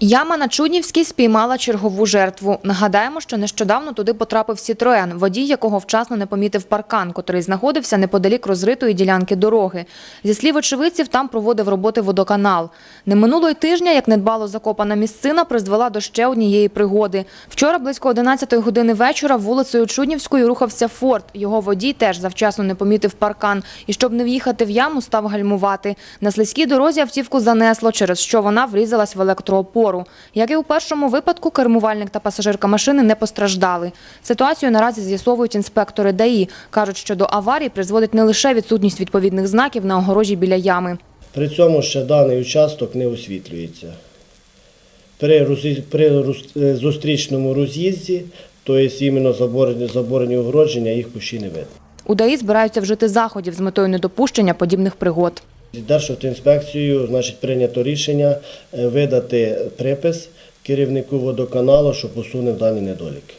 Яма на Чуднівській спіймала чергову жертву. Нагадаємо, що нещодавно туди потрапив Сітроен, водій якого вчасно не помітив паркан, котрий знаходився неподалік розритої ділянки дороги. Зі слів очевидців, там проводив роботи водоканал. Не минуло й тижня, як недбало закопана місцина, призвела до ще однієї пригоди. Вчора близько 11 години вечора вулицею Чуднівською рухався Форд. Його водій теж завчасно не помітив паркан і, щоб не в'їхати в яму, став гальмувати. На слизькій дорозі автівку занесло, через що вона врізалась в електроопору. Як і у першому випадку, кермувальник та пасажирка машини не постраждали. Ситуацію наразі з'ясовують інспектори ДАІ. Кажуть, що до аварії призводить не лише відсутність відповідних знаків на огорожі біля ями. При цьому ще даний участок не освітлюється. При, при е, зустрічному роз'їзді, тобто іменно заборені, заборені огородження, їх почти не видно. У ДАІ збираються вжити заходів з метою недопущення подібних пригод. Державтоінспекцією значить, прийнято рішення е, видати припис керівнику водоканалу, що посунув дані недоліки.